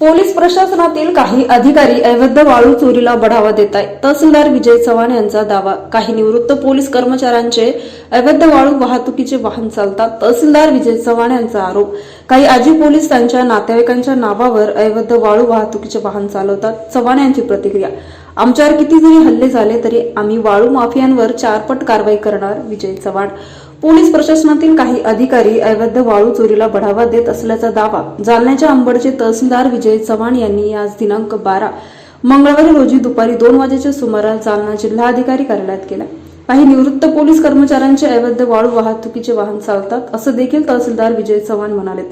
Police प्रशासनातील काही अधिकारी अवैध वाळू चोरीला बढावा देत आहेत तहसीलदार विजय चव्हाण यांचा दावा. काही निवृत्त पोलीस कर्मचाऱ्यांचे अवैध वाळू वाहतुकीचे वाहन चालतात तहसीलदार विजय चव्हाण यांचा आरोप. काही आजी पोलीस त्यांच्या नातेवाईकांच्या नावावर अवैध वाळू वाहतुकीचे वाहन चालवतात चव्हाण यांची प्रतिक्रिया. आमच्यावर किती जरी हल्ले झाले तरी आम्ही वाळू माफियांवर चारपट कारवाई करणार विजय चव्हाण. पोलीस प्रशासनातील काही अधिकारी अवैध वाळू चोरीला बढावा देत असल्याचा दावा जालन्याच्या अंबडचे तहसीलदार विजय चव्हाण यांनी आज दिनांक बारा मंगळवारी रोजी दुपारी दोन वाजेच्या सुमारास जालना जिल्हाधिकारी कार्यालयात केला. काही निवृत्त पोलीस कर्मचाऱ्यांचे अवैध वाळू वाहतुकीचे वाहन चालतात असं देखील तहसीलदार विजय चव्हाण म्हणालेत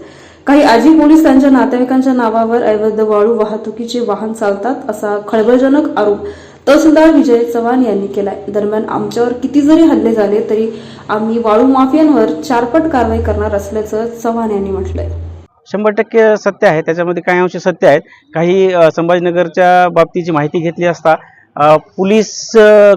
काही आजी पोलीस त्यांच्या नातेवाईकांच्या नावावर अवैध वाळू वाहतुकीचे वाहन चालतात असा खळबळजनक आरोप तहसीलदार विजय चव्हाण यांनी केलाय. दरम्यान आमच्यावर किती जरी हल्ले झाले तरी आम्ही वाळू माफियांवर चारपट कारवाई करणार असल्याचं चव्हाण यांनी म्हटलंय. शंभर टक्के सत्य आहे. त्याच्यामध्ये काही अंश सत्य आहेत. काही संभाजीनगरच्या बाबतीची माहिती घेतली असता पोलीस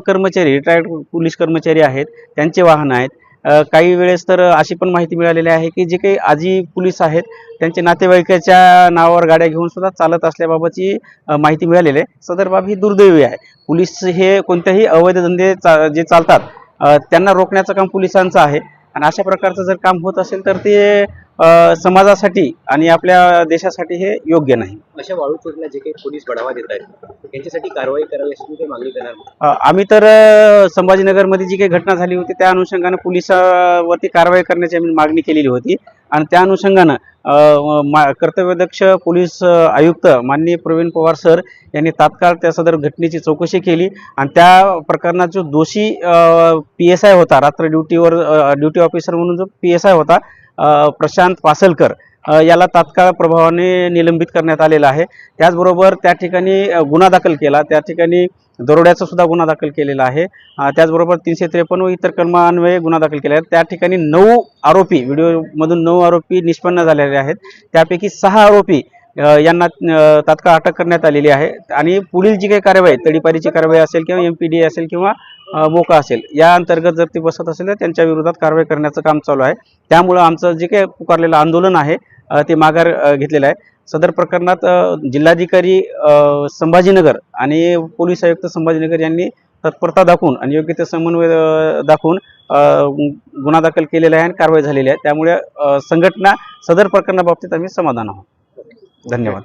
कर्मचारी रिटायर्ड पोलीस कर्मचारी आहेत. त्यांचे वाहन आहेत. काही वेळेस तर अशी पण माहिती मिळालेली आहे की जे काही आजी पोलीस आहेत त्यांचे नातेवाईकाच्या नावावर गाड्या घेऊन सुद्धा चालत असल्याबाबतची माहिती मिळालेली आहे. सदर बाब ही दुर्दैवी आहे. पोलीस हे कोणत्याही अवैध धंदे चा जे चालतात त्यांना रोखण्याचं काम पोलिसांचं आहे. आणि अशा प्रकारचं जर काम होत असेल तर ते समाजासाठी आणि आपल्या देशासाठी हे योग्य नाही. अशा वाळू चोरीला जे काही पोलीस बढावा देत आहेत त्यांच्यासाठी कारवाई करावी अशी काही मागणी करणार आम्ही तर संभाजीनगरमध्ये जी काही घटना झाली होती त्या अनुषंगानं पोलिसावरती कारवाई करण्याची आम्ही मागणी केलेली होती. आणि त्या अनुषंगानं मा- कर्तव्यदक्ष पोलीस आयुक्त माननीय प्रवीण पवार सर यांनी तात्काळ त्या सदर घटनेची चौकशी केली. आणि त्या प्रकरणात जो दोषी पी एस आय होता रात्र ड्युटीवर ड्युटी ऑफिसर म्हणून जो पी एस आय होता प्रशांत पासलकर याला तात्काळ प्रभावाने निलंबित करण्यात आलेला आहे. त्याचबरोबर त्या ठिकाणी गुन्हा दाखल केला. त्या ठिकाणी दरोड्याचा सुद्धा गुन्हा दाखल केलेला आहे. त्याचबरोबर तीनशे त्रेपन्न व इतर कलमान्वये गुन्हा दाखल केला आहे त्या ठिकाणी नऊ आरोपी व्हिडिओमधून नऊ आरोपी निष्पन्न झालेले आहेत. त्यापैकी सहा आरोपी यांना तात्काळ अटक करण्यात आलेली आहे. आणि पुढील जी काही कारवाई तडीपारीची कारवाई असेल किंवा एम पी डी असेल किंवा मोका असेल. या अंतर्गत जर ती बसत असेल तर त्यांच्या विरोधात कारवाई करण्याचं काम चालू आहे. त्यामुळं आमचं जे काही पुकारलेलं आंदोलन आहे ते माघार घेतलेलं आहे. सदर प्रकरणात जिल्हाधिकारी संभाजीनगर आणि पोलीस आयुक्त संभाजीनगर यांनी तत्परता दाखवून आणि योग्य ते समन्वय दाखवून गुन्हा दाखल केलेला आहे आणि कारवाई झालेली आहे. त्यामुळे संघटना सदर प्रकरणाबाबतीत आम्ही समाधान आहोत. धन्यवाद.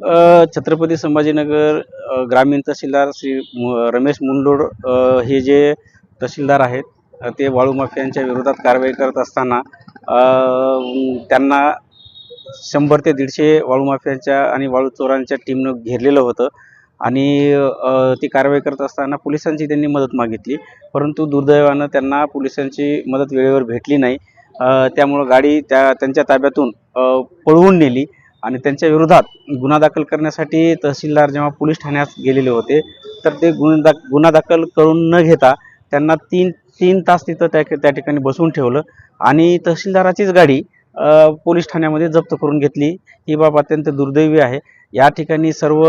छत्रपती संभाजीनगर ग्रामीण तहसीलदार श्री रमेश मुंडोड हे जे तहसीलदार आहेत ते वाळू माफियांच्या विरोधात कारवाई करत असताना त्यांना शंभर ते दीडशे वाळू माफियांच्या आणि वाळू चोरांच्या टीमनं घेरलेलं होतं आणि ती कारवाई करत असताना पोलिसांची त्यांनी मदत मागितली. परंतु दुर्दैवानं त्यांना पोलिसांची मदत वेळेवर भेटली नाही. त्यामुळं गाडी त्या त्यांच्या ताब्यातून पळवून नेली. आणि त्यांच्या विरोधात गुन्हा दाखल करण्यासाठी तहसीलदार जेव्हा पोलीस ठाण्यात गेलेले होते तर ते गुन्हा दाख गुन्हा दाखल करून न घेता त्यांना तीन तीन तास तिथं त्या त्या ठिकाणी बसवून ठेवलं आणि तहसीलदाराचीच गाडी पोलीस ठाण्यामध्ये जप्त करून घेतली. ही बाब अत्यंत दुर्दैवी आहे. या ठिकाणी सर्व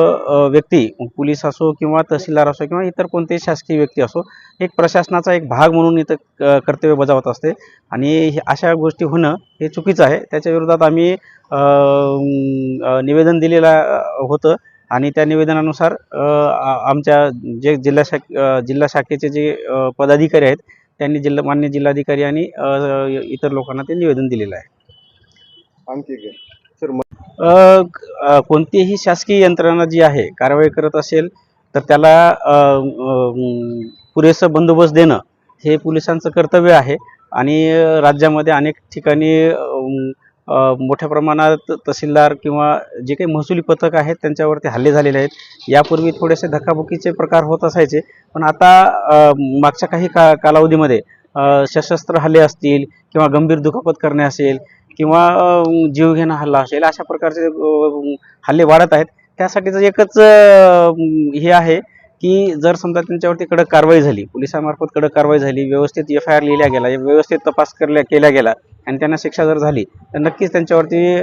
व्यक्ती पोलीस असो किंवा तहसीलदार असो किंवा इतर कोणतेही शासकीय व्यक्ती असो एक प्रशासनाचा एक भाग म्हणून इथं क- कर्तव्य बजावत असते. आणि हे- अशा गोष्टी होणं हे चुकीचं आहे. त्याच्या विरोधात आम्ही निवेदन दिलेलं होतं. आणि त्या निवेदनानुसार आमच्या जे जिल्हा शाख जिल्हा शाखेचे जे पदाधिकारी आहेत त्यांनी जिल्हा मान्य जिल्हाधिकारी आणि इतर लोकांना ते निवेदन दिलेलं आहे. आणखी सर कोणतीही शासकीय यंत्रणा जी आहे कारवाई करत असेल तर त्याला पुरेसं बंदोबस्त देणं हे पोलिसांचं कर्तव्य आहे. आणि राज्यामध्ये अनेक ठिकाणी मोठ्या प्रमाणात तहसीलदार किंवा जे काही महसुली पथक आहेत त्यांच्यावरती हल्ले झालेले आहेत. यापूर्वी थोडेसे धक्काबुक्कीचे प्रकार होत असायचे. पण आता मागच्या काही का कालावधीमध्ये सशस्त्र हल्ले असतील किंवा गंभीर दुखापत करणे असेल किंवा जीवघेणा हल्ला असेल अशा प्रकारचे हल्ले वाढत आहेत. त्यासाठीचं एकच हे आहे की जर समजा त्यांच्यावरती कडक कारवाई झाली पोलिसांमार्फत कडक कारवाई झाली व्यवस्थित एफ आय आर लिहिल्या गेला व्यवस्थित तपास करल्या केल्या गेला आणि त्यांना शिक्षा जर झाली तर नक्कीच त्यांच्यावरती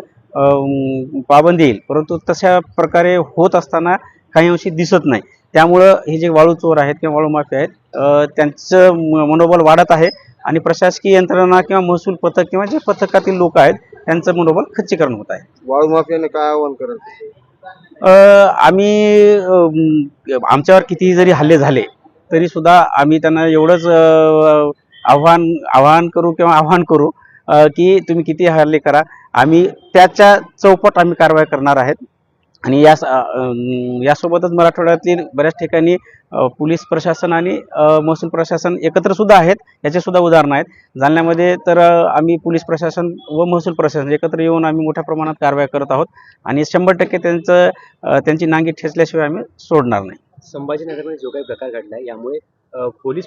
पाबंदी येईल. परंतु तशा प्रकारे होत असताना काही अंशी दिसत नाही. त्यामुळं हे जे वाळू चोर आहेत किंवा वाळू माफी आहेत त्यांचं मनोबल वाढत आहे आणि प्रशासकीय यंत्रणा किंवा महसूल पथक किंवा जे पथकातील लोक आहेत त्यांचं मनोबल खच्चीकरण होत आहे. वाळू माफियाने काय आव्हान करत आम्ही आमच्यावर कितीही जरी हल्ले झाले तरी सुद्धा आम्ही त्यांना एवढंच आव्हान आव्हान करू किंवा आव्हान करू की तुम्ही किती हल्ले करा आम्ही त्याच्या चौपट आम्ही कारवाई करणार आहेत. आणि या यासोबतच मराठवाड्यातील बऱ्याच ठिकाणी पोलीस प्रशासन आणि महसूल प्रशासन एकत्र सुद्धा आहेत. याचे सुद्धा उदाहरणं आहेत. जालन्यामध्ये तर आम्ही पोलीस प्रशासन व महसूल प्रशासन एकत्र येऊन आम्ही मोठ्या प्रमाणात कारवाई करत आहोत. आणि शंभर टक्के त्यांचं त्यांची नांगी ठेचल्याशिवाय आम्ही सोडणार नाही. संभाजीनगरमध्ये जो काही प्रकार घडला यामुळे पोलीस